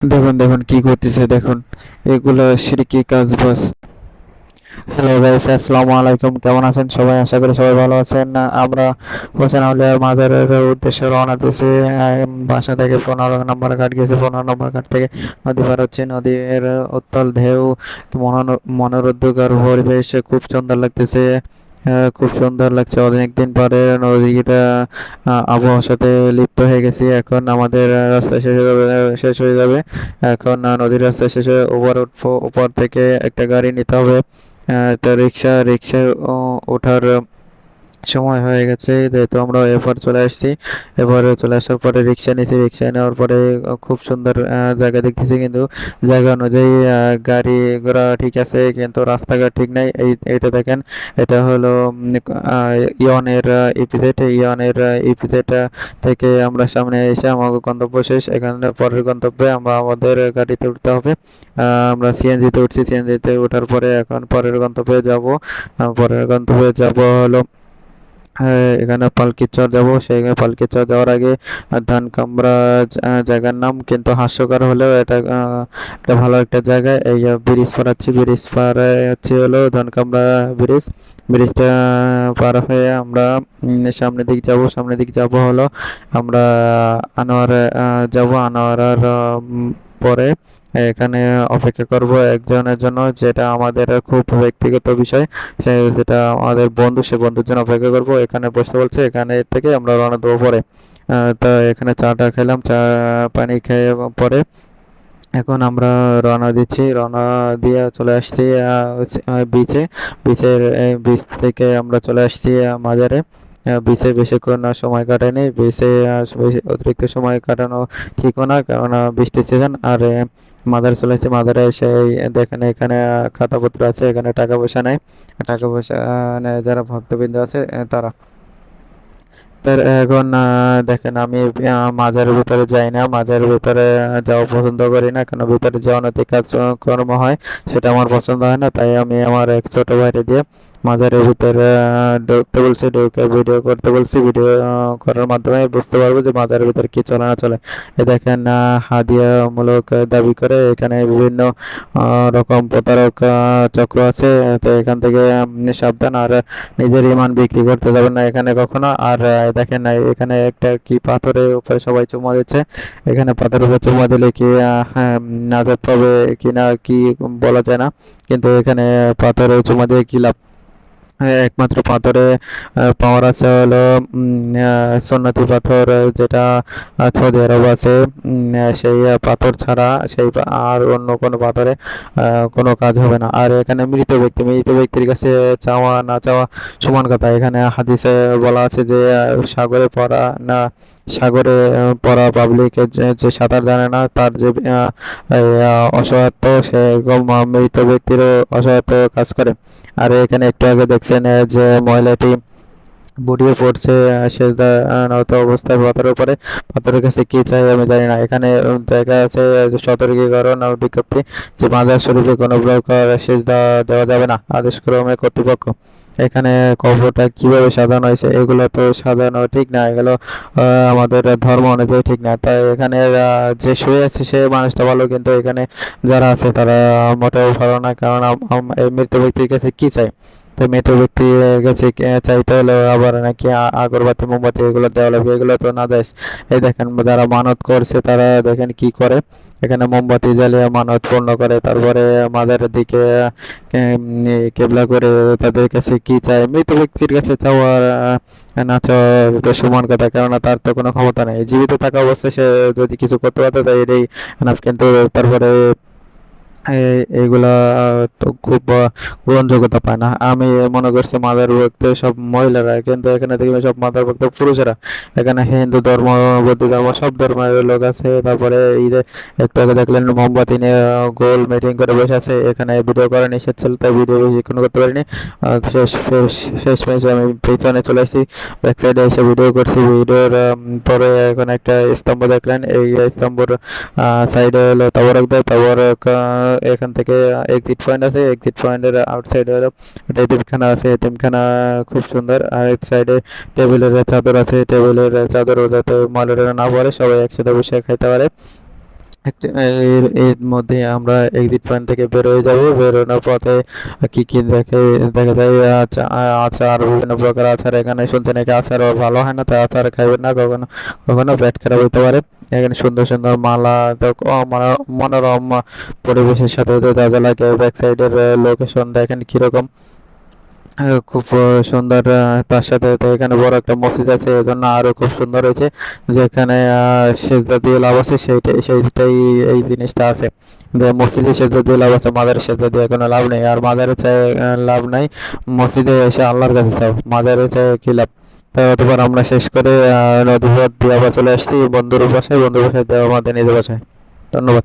দেখুন দেখুন কি করতেছে, দেখুন। এগুলো সিরকি কাজ বাস হ্যালো গাইস আসসালামু আলাইকুম। কেমন আছেন সবাই? আশা করি সবাই ভালো আছেন। আমরা হোসেন আউলিয়া মাজারের উদ্দেশ্যে রওনা দিয়েছি। বাসা থেকে পনেরো নম্বর ঘাট গেছে পনেরো নম্বর ঘাট থেকে নদী পার হচ্ছে। নদীর উত্তাল ঢেউ, মনোর- মনোরুদ্ধকর পরিবেশ, খুব সুন্দর লাগতেছে। খুব সুন্দর লাগছে। অনেকদিন পরে নদীটা আবহাওয়ার সাথে লিপ্ত হয়ে গেছি। এখন আমাদের রাস্তা শেষ হয়ে যাবে, শেষ হয়ে যাবে। এখন নদীর রাস্তা শেষ উপর উঠবো উপর থেকে একটা গাড়ি নিতে হবে। তো রিক্সা রিক্সা ওঠার সময় হয়ে গেছে, যেহেতু আমরা এরপর চলে আসছি। এবারে চলে আসার পরে রিক্সা নিয়েছি রিক্সা নেওয়ার পরে খুব সুন্দর জায়গা দেখতেছি কিন্তু। জায়গা অনুযায়ী গাড়ি ঘোড়া ঠিক আছে, কিন্তু রাস্তাঘাট ঠিক নাই। এই এটা দেখেন, এটা হলো ইয়নের ইপিজেড ইয়নের ইপিজেড থেকে আমরা সামনে এসে আমাদের গন্তব্য শেষ। এখানে পরের গন্তব্যে আমরা আমাদের গাড়িতে উঠতে হবে। আমরা সিএনজিতে উঠছি। সিএনজিতে ওঠার পরে এখন পরের গন্তব্যে যাব। পরের গন্তব্যে যাব হলো এখানে পালকি চর যাব। সেখানে চর যাওয়ার আগে ধান কামরা জায়গার নাম কিন্তু হাস্যকর হলেও এটা একটা ভালো একটা জায়গা। এই ব্রিজ পার হচ্ছে ব্রিজ পার হচ্ছে হলো ধান কামরা ব্রিজ। ব্রিজটা পার হয়ে আমরা সামনের দিক যাব। সামনের দিক যাব হলো আমরা আনোয়ার যাব। আনোয়ারার পরে এখানে অপেক্ষা করব একজনের জন্য, যেটা আমাদের খুব ব্যক্তিগত বিষয়। যেটা আমাদের বন্ধু, সে বন্ধুর জন্য অপেক্ষা করব। এখানে বসতে বলছে, এখানে থেকে আমরা রওনা দেবো পরে। তো এখানে চাটা খেলাম, চা, পানি খেয়ে পরে এখন আমরা রওনা দিচ্ছি। রওনা দিয়ে চলে আসছি বিচে বিচের বিচ থেকে আমরা চলে আসছি মাজারে। বিচে বেশিক্ষণ সময় কাটায়নি বিচে অতিরিক্ত সময় কাটানো ঠিকও না কারণ বৃষ্টি সিজন আর মাদার চলে এসেছি মাদারে এসে দেখেন এখানে খাতাপত্র আছে, এখানে টাকা পয়সা নেয় টাকা পয়সা নেয় যারা ভক্তবৃন্দ আছে তারা। তার এখন দেখেন আমি মাজারের ভিতরে যাই না, মাজারের ভিতরে যাওয়া পছন্দ করি না কেন ভিতরে যাওয়া অনৈতিক কাজকর্ম হয়, সেটা আমার পছন্দ হয় না, তাই আমি আমার এক ছোট ভাইরে দিয়ে মাজারের ভিতরে ঢুকতে বলছি ঢুকে ভিডিও করতে বলছি ভিডিও করার মাধ্যমে বুঝতে পারব যে মাজারের ভিতরে কি চলে না চলে। এ দেখেন হাদিয়ামূলক দাবি করে এখানে বিভিন্ন রকম প্রতারক চক্র আছে। তো এখান থেকে সাবধান আর নিজের ইমান বিক্রি করতে যাবেন না এখানে কখনো। আর দেখেন না এখানে একটা কি পাথরের উপরে সবাই চুমা দিচ্ছে। এখানে পাথরের উপরে চুমা দিলে কি হ্যাঁ, নাজাত পাবে কি না কি বলা যায় না। কিন্তু এখানে পাথরে চুমা দিয়ে কি লাভ? একমাত্র পাথরে পাওয়ার আছে হলো সুন্নতি পাথর, যেটা সৌদি আরব আছে। সেই পাথর ছাড়া সেই আর অন্য কোনো পাথরে কোনো কাজ হবে না। আর এখানে মৃত ব্যক্তি, মৃত ব্যক্তির কাছে চাওয়া, না চাওয়া সমান কথা। এখানে হাদিসে বলা আছে যে সাগরে পড়া, না সাগরে পড়া পাবলিক যে সাঁতার জানে না, তার যে অসহায়ত্ব, সে মৃত ব্যক্তিরও অসহায়ত্ব কাজ করে। আর এখানে একটু আগে দেখছেন যে মহিলাটি বুড়িয়ে পড়ছে নত অবস্থায় পাথরের উপরে, পাথরের কাছে কি চাই আমি জানি না। এখানে দেখা আছে সতর্কীকরণ বিজ্ঞপ্তি যে মাজার শরীফে কোনো প্রকার সেজদা দেওয়া যাবে না আদেশ ক্রমে কর্তৃপক্ষ। এখানে কবরটা কীভাবে সাজানো হয়েছে, এগুলো তো সাজানো ঠিক না, এগুলো আমাদের ধর্ম অনুযায়ী ঠিক না। তাই এখানে যে শুয়ে আছে সে মানুষটা ভালো, কিন্তু এখানে যারা আছে তারা মোটেও ভালো না, কারণ এই মৃত ব্যক্তির কাছে কি চাই? তো মৃত ব্যক্তির কাছে চাইতে হলে? আবার নাকি আগরবাতি, মোমবাতি এগুলো দেওয়া লাগবে? এগুলো তো না দেয় এই দেখেন, যারা মানত করছে তারা দেখেন কি করে? এখানে মোমবাতি জ্বালিয়ে মানত পূর্ণ করে। তারপরে মাজারের দিকে কেবলা করে তাদের কাছে কি চায়? মৃত ব্যক্তির কাছে চাওয়ার না চাওয়া সমান কথা, কেননা তার তো কোনো ক্ষমতা নেই। জীবিত থাকা অবস্থায় সে যদি কিছু করতে পারতো, তাই এটাই। কিন্তু তারপরে এইগুলা তো খুব গ্রহণযোগ্যতা পায় না। আমি মনে করছি মাদার ভক্ত সব মহিলারা কিন্তু এখানে দেখবে সব মাদার ভক্ত পুরুষেরা। এখানে হিন্দু ধর্ম বৌদ্ধ ধর্ম সব ধর্মের লোক আছে। তারপরে ঈদে একটু আগে দেখলেন মোমবাতি নিয়ে গোল মিটিং করে বসে আছে। এখানে ভিডিও করা নিষেধ ছিল তাই ভিডিও বেশিক্ষণ করতে পারিনি। শেষ শেষ- আমি পেছনে চলে আসি ব্যাক সাইডে এসে ভিডিও করছি। ভিডিওর পরে এখন একটা স্তম্ভ দেখলেন। এই স্তম্ভর সাইডে হলো তাবরক দেয় তাবরক আহ, এখান থেকে এক্সিট পয়েন্ট আছে এক্সিট পয়েন্টের আউটসাইডে হলো এতিমখানা আছে এতিমখানা খুব সুন্দর, আর এক সাইডে টেবিলের চাদর আছে টেবিলের চাদর যাতে ময়লাটা না পড়ে, সবাই একসাথে বসে খাইতে পারে। এর এর মধ্যে আমরা এক্সিট পয়েন্ট থেকে বের হয়ে যাব, বেরোনোর পথে কি কি দেখে, দেখা যায়, আচা- আচার, বিভিন্ন প্রকার আচার এখানে শুনতে নাকি আচার ভালো হয় না তাই আচার খাইবেন না, কখনো কখনো পেট খারাপ হতে পারে। এখানে সুন্দর সুন্দর মালা মনো- মনোরম পরিবেশের সাথে দাদা লাগে ব্যাক সাইডের লোকেশন দেখেন কীরকম। খুব সুন্দর তার সাথে এখানে বড় একটা মসজিদ আছে, এজন্য আরও খুব সুন্দর হয়েছে, যেখানে সেজদা দিয়ে লাভ আছে, সেইটাই সেইটাই এই জিনিসটা আছে। যে মসজিদে সেজদা দিয়ে লাভ আছে মাজারে সেজদা দিয়ে কোনো লাভ নেই, আর মাজারে চাই লাভ নাই। মসজিদে এসে আল্লাহর কাছে চাও মাজারে চাই কি লাভ? তাই অতপর আমরা শেষ করে নদীপথ দিয়ে চলে আসছি। বন্ধুর বাসায় বন্ধুর বাসায় দেওয়া আমাদের নিজের বাসায় ধন্যবাদ।